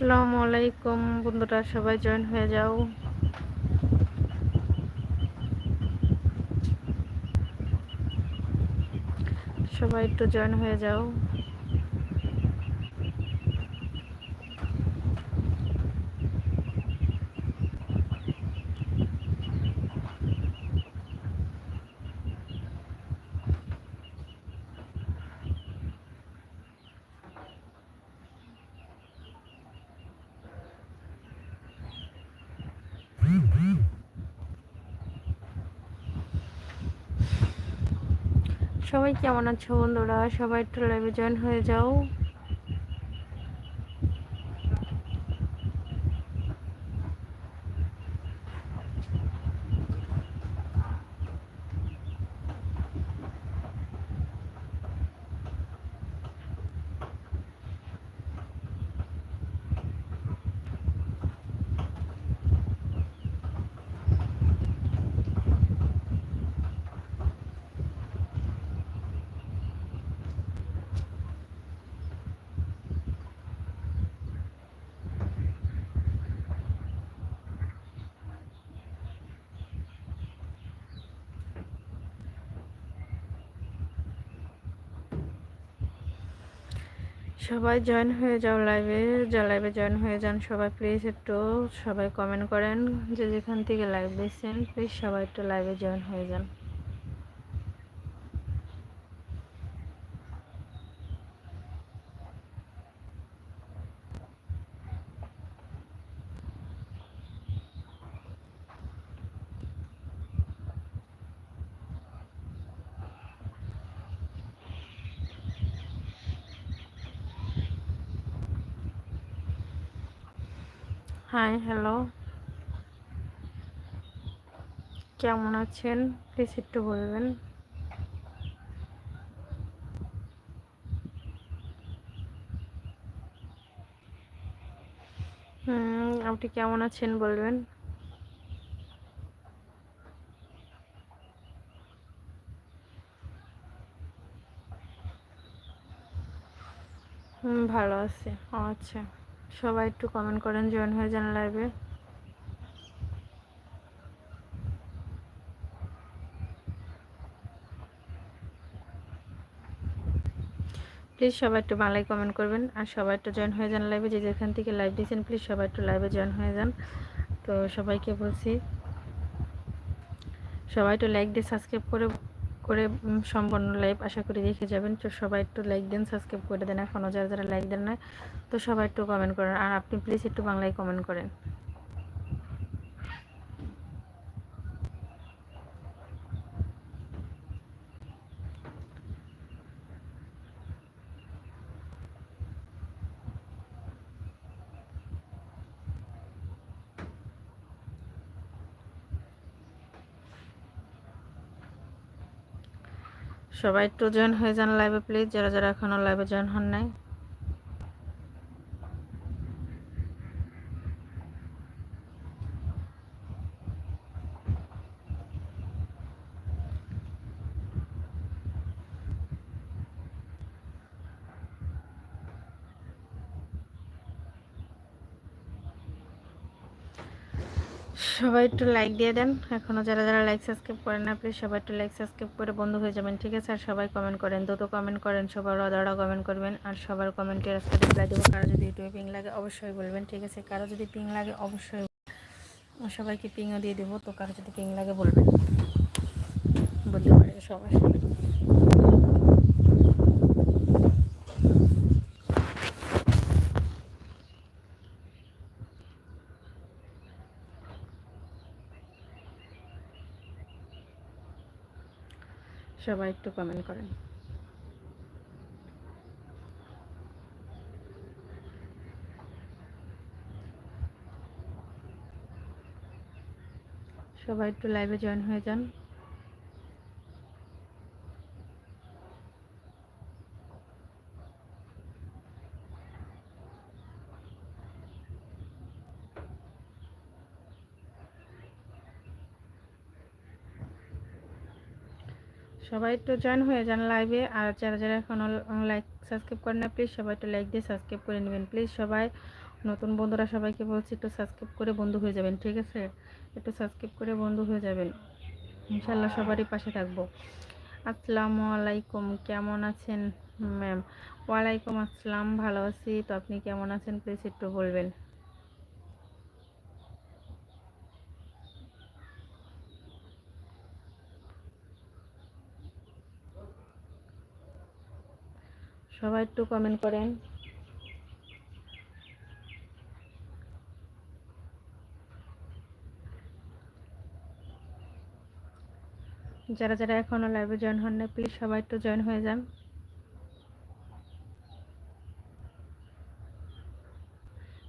আসসালামু আলাইকুম বন্ধুরা সবাই জয়েন হয়ে যাও। সবাই একটু জয়েন হয়ে যাও। সবাই কেমন আছো বন্ধুরা? সবাই একটু লাইভে জয়েন হয়ে যাও। সবাই জয়েন হয়ে যাও লাইভে যা লাইভে জয়েন হয়ে যান সবাই প্লিজ একটু সবাই কমেন্ট করেন যে যেখান থেকে লাইভ দিচ্ছেন প্লিজ সবাই একটু লাইভে জয়েন হয়ে যান। হাই হ্যালো কেমন আছেন? প্লিজ একটু বলবেন। হুম, আপনি কেমন আছেন বলবেন? হুম, ভালো আছে। আচ্ছা। সবাই একটু কমেন্ট করেন জয়েন হয়ে যান লাইভে প্লিজ সবাই একটু বাংলায় কমেন্ট করবেন, আর সবাই একটু জয়েন হয়ে যান লাইভে যে যেখান থেকে লাইভ দিয়েছেন প্লিজ সবাই একটু লাইভে জয়েন হয়ে যান। তো সবাইকে বলছি, সবাই একটু লাইক দিয়ে সাবস্ক্রাইব করে করে সম্পূর্ণ লাইভ আশা করি দেখে যাবেন। তো সবাই একটু লাইক দেন সাবস্ক্রাইব করে দেন। এখনও যারা যারা লাইক দেন না, তো সবাই একটু কমেন্ট করেন। আর আপনি প্লিজ একটু বাংলায় কমেন্ট করেন। সবাই একটু জয়েন হয়ে যান লাইভে প্লিজ যারা যারা এখনও লাইভে জয়েন হন নাই। সবাই একটু লাইক দিয়ে দেন। এখনও যারা যারা লাইক সাবস্ক্রাইব করেন না প্লিজ সবাই একটু লাইক সাবস্ক্রাইব করে বন্ধ হয়ে যাবেন, ঠিক আছে? আর সবাই কমেন্ট করেন, দুটো কমেন্ট করেন, সবার অদারা কমেন্ট করবেন, আর সবার কমেন্টের আজকে রিপ্লাই দেবো। কারও যদি ইউটিউবে পিং লাগে, অবশ্যই বলবেন, ঠিক আছে? কারও যদি পিং লাগে, অবশ্যই সবাইকে পিংও দিয়ে দেবো, তো কারও যদি পিং লাগে, বলবেন। বলতে পারে সবাই। সবাই একটু কমেন্ট করেন। সবাই একটু লাইভে জয়েন হয়ে যান। সবাই একটু জয়েন হয়ে যান লাইভে আর যারা যারা এখনও লাইক সাবস্ক্রাইব করেন না প্লিজ সবাই একটু লাইক দিয়ে সাবস্ক্রাইব করে নেবেন। প্লিজ সবাই, নতুন বন্ধুরা সবাইকে বলছি একটু সাবস্ক্রাইব করে বন্ধু হয়ে যাবেন, ঠিক আছে? একটু সাবস্ক্রাইব করে বন্ধু হয়ে যাবেন। ইনশাল্লাহ সবারই পাশে থাকব। আসসালামু আলাইকুম, কেমন আছেন ম্যাম ওয়ালাইকুম আসসালাম, ভালো আছি। তো আপনি কেমন আছেন প্লিজ একটু বলবেন। সবাই একটু কমেন্ট করেন। যারা যারা এখনও লাইভে জয়েন হন না প্লিজ সবাই একটু জয়েন হয়ে যান।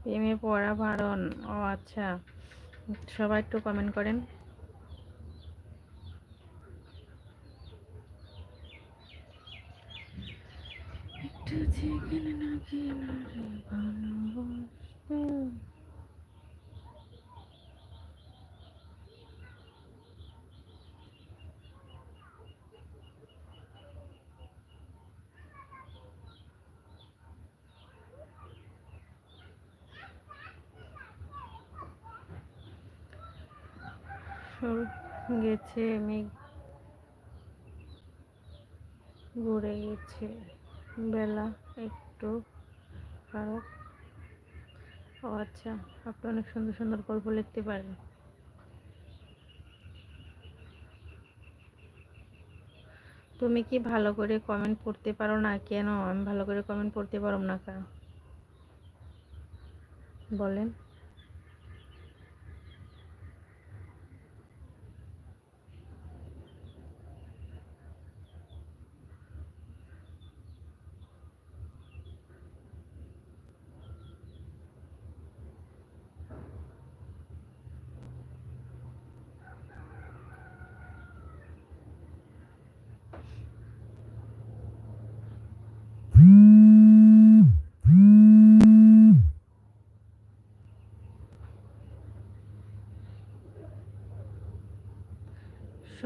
প্রেমে পড়া বারণ ও আচ্ছা। সবাই একটু কমেন্ট করেন একটু যেখানে না গেলে ভালোবাসতে গেছে মেঘ ঘুরে গেছে বেলা। একটু খারাপ। ও আচ্ছা আপনি অনেক সুন্দর সুন্দর গল্প লিখতে পারেন। তুমি কি ভালো করে কমেন্ট পড়তে পারো না? কেন? আমি ভালো করে কমেন্ট পড়তে পারো না কেন? বলেন।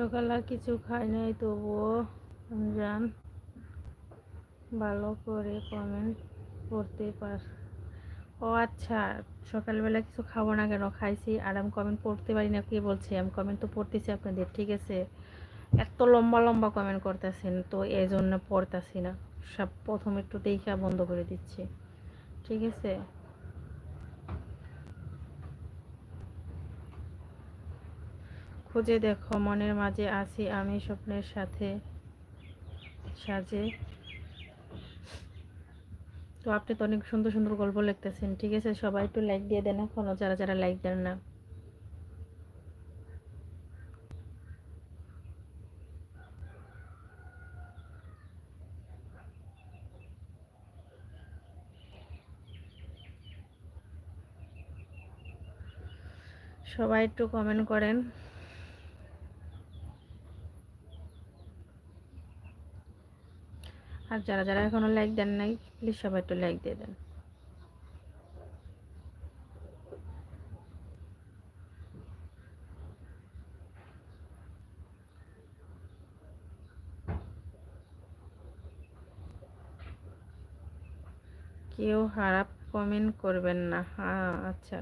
সকালে কিছু খাই নাই, তবুও জান ভালো করে কমেন্ট পড়তে পার ও আচ্ছা সকালবেলা কিছু খাব না কেন? খাইছি আর আমি কমেন্ট পড়তে পারি না, কে বলছি? আমি কমেন্ট তো পড়তেছি আপনাদের, ঠিক আছে? এত লম্বা লম্বা কমেন্ট করতেছেন, তো এই জন্য পড়তেছি না। সব প্রথম একটু দেখা বন্ধ করে দিচ্ছি, ঠিক আছে? খুঁজে দেখো, মনের মাঝে আছি আমি স্বপ্নের সাথে সাজে। তো আপনি তো অনেক সুন্দর সুন্দর গল্প লিখতেছেন, ঠিক আছে? সবাই একটু লাইক দিয়ে দেন এখনও যারা যারা লাইক দেন না। সবাই একটু কমেন্ট করেন। আর যারা যারা এখনও লাইক দেন নাই প্লিজ সবাই একটু লাইক দিয়ে দেন। কেউ খারাপ কমেন্ট করবেন না। হ্যাঁ আচ্ছা।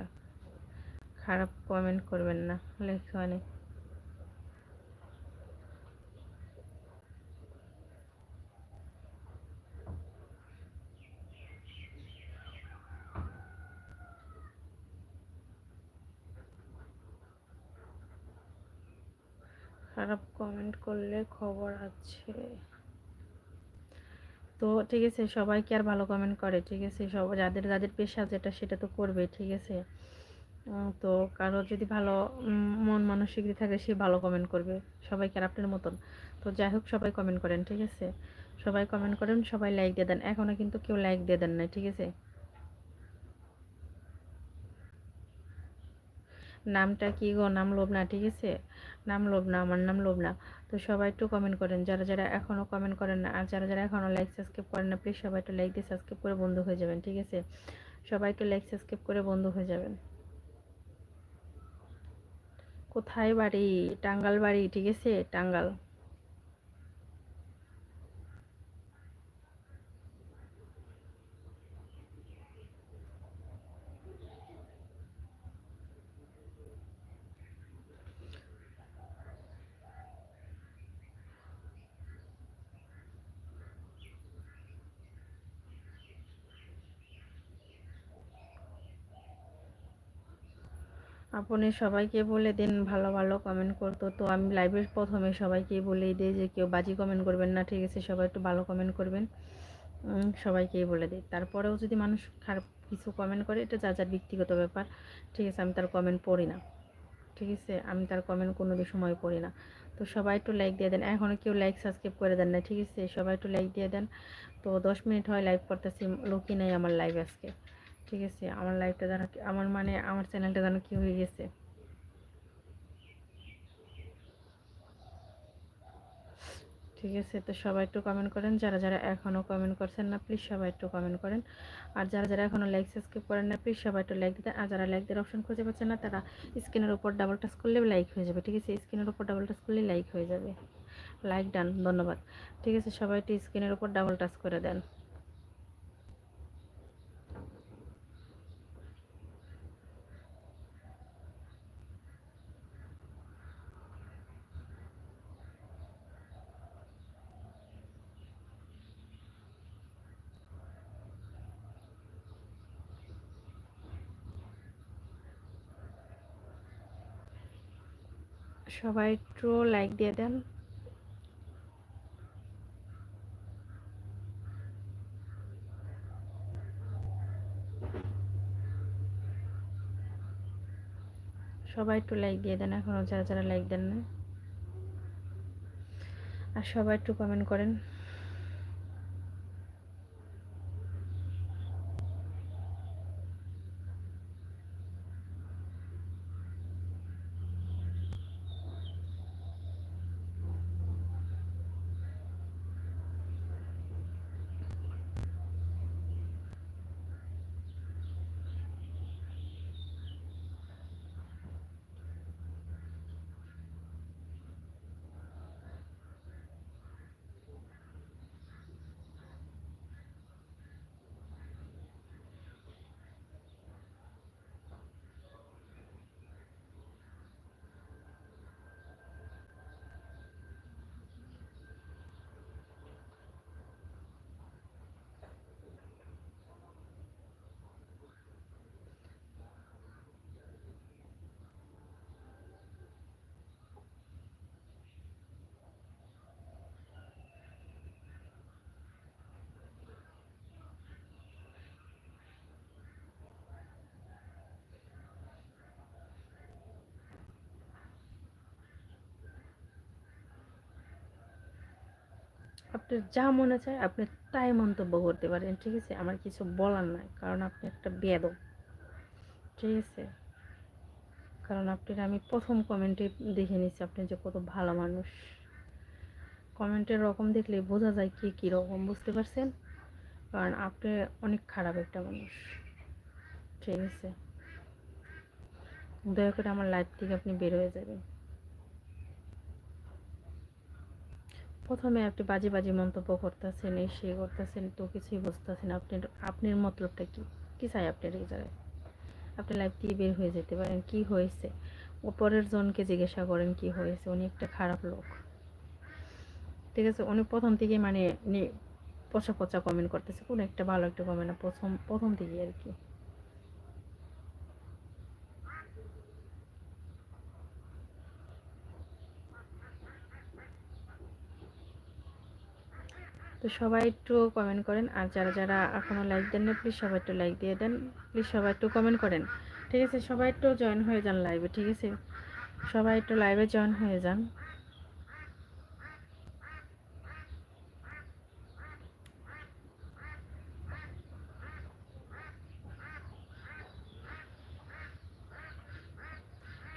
খারাপ কমেন্ট করবেন না লেখা নেই খারাপ কমেন্ট করলে খবর আছে। তো ঠিক আছে সবাই কি আর ভালো কমেন্ট করে, ঠিক আছে? সব যাদের যাদের পেশা যেটা সেটা তো করবে, ঠিক আছে? তো কারও যদি ভালো মন মানসিকতা থাকে, সে ভালো কমেন্ট করবে সবাই কি আর আপনার মতন। তো যাই হোক, সবাই কমেন্ট করেন, ঠিক আছে? সবাই কমেন্ট করেন, সবাই লাইক দিয়ে দেন। এখনও কিন্তু কেউ লাইক দিয়ে দেন না ঠিক আছে? নামটা কি গো? নাম লোভ না, ঠিক আছে? নাম লোভ না, আমার নাম লোভ না। তো সবাই একটু কমেন্ট করেন। যারা যারা এখনও কমেন্ট করেন না, আর যারা যারা এখনও লাইক সাবস্ক্রাইব করেন না প্লিজ সবাই একটু লাইক দিয়ে সাবস্ক্রাইব করে বন্ধু হয়ে যাবেন, ঠিক আছে? সবাই একটু লাইক সাবস্ক্রাইব করে বন্ধু হয়ে যাবেন। কোথায় বাড়ি? টাঙ্গাল বাড়ি, ঠিক আছে? টাঙ্গাল। আপনি সবাইকে বলে দিন, ভালো ভালো কমেন্ট করতো। তো আমি লাইভের প্রথমে সবাইকে বলেই দিই যে, কেউ বাজি কমেন্ট করবেন না, ঠিক আছে? সবাই একটু ভালো কমেন্ট করবেন। সবাইকেই বলে দিই। তারপরেও যদি মানুষ খারাপ কিছু কমেন্ট করে, এটা যা যার ব্যক্তিগত ব্যাপার, ঠিক আছে? আমি তার কমেন্ট পড়ি না। ঠিক আছে? আমি তার কমেন্ট কোনো সময় পড়ি না। তো সবাই একটু লাইক দিয়ে দেন। এখনও কেউ লাইক সাবস্ক্রাইব করে দেন না ঠিক আছে? সবাই একটু লাইক দিয়ে দেন। তো দশ মিনিট হয় লাইভ করতেছি, লোকই নাই আমার লাইভ আজকে। ঠিক আছে, আমার লাইফটা যেন আমার মানে আমার চ্যানেলটা যেন কি হয়ে গেছে। ঠিক আছে, তো সবাই একটু কমেন্ট করেন, যারা যারা এখনও কমেন্ট করছেন না প্লিজ সবাই একটু কমেন্ট করেন। আর যারা যারা এখনও লাইক সাবস্ক্রাইব করেন না প্লিজ সবাই একটু লাইক দিতে, আর যারা লাইক দেওয়ার অপশন খুঁজে পাচ্ছেন না, তারা স্ক্রিনের উপর ডাবল টাচ করলে লাইক হয়ে যাবে, ঠিক আছে? স্ক্রিনের উপর ডাবল টাচ করলে লাইক হয়ে যাবে। লাইক ডান ধন্যবাদ। ঠিক আছে, সবাই একটু স্ক্রিনের উপর ডাবল টাচ করে দেন। সবাই একটু লাইক দিয়ে দেন। সবাই একটু লাইক দিয়ে দেন এখনও যারা যারা লাইক দেন না আর সবাই একটু কমেন্ট করেন। আপনার যা মনে চায় আপনি তাই মন্তব্য করতে পারেন, ঠিক আছে? আমার কিছু বলার নাই, কারণ আপনি একটা বেদব ঠিক আছে? কারণ আপনার আমি প্রথম কমেন্টে দেখে নিচ্ছি আপনি যে কত ভালো মানুষ। কমেন্টের রকম দেখলে বোঝা যায় কে কী রকম বুঝতে পারছেন? কারণ আপনি অনেক খারাপ একটা মানুষ, ঠিক আছে? দয়া করে আমার লাইফ থেকে আপনি বের হয়ে যাবেন। প্রথমে আপনি বাজে বাজে মন্তব্য করতেছেন এই সে করতেছেন, তো কিছুই বুঝতেছেন আপনার আপনার মতলবটা কি? কি চাই আপনার এই জায়গায়? আপনি লাইফ দিয়ে বের হয়ে যেতে পারেন কি হয়েছে? উপরের জনকে জিজ্ঞাসা করেন কি হয়েছে? উনি একটা খারাপ লোক। ঠিক আছে? উনি প্রথম থেকে মানে পচা পচা কমেন্ট করতেছে। কোনো একটা ভালো একটা কমেন্ট প্রথম প্রথম থেকে আর কি। তো সবাই একটু কমেন্ট করেন। আর যারা যারা এখনও লাইক দেন না প্লিজ সবাই একটু লাইক দিয়ে দেন। প্লিজ সবাই একটু কমেন্ট করেন। ঠিক আছে? সবাই একটু জয়েন হয়ে যান লাইভে ঠিক আছে? সবাই একটু লাইভে জয়েন হয়ে যান।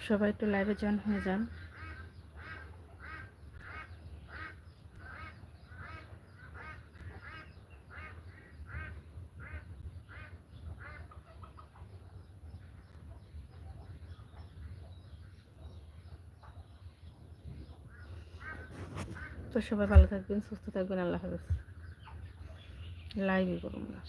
সবাই একটু লাইভে জয়েন হয়ে যান। সবাই ভালো থাকবেন সুস্থ থাকবেন আল্লাহ হাফেজ। লাইভই করুন আর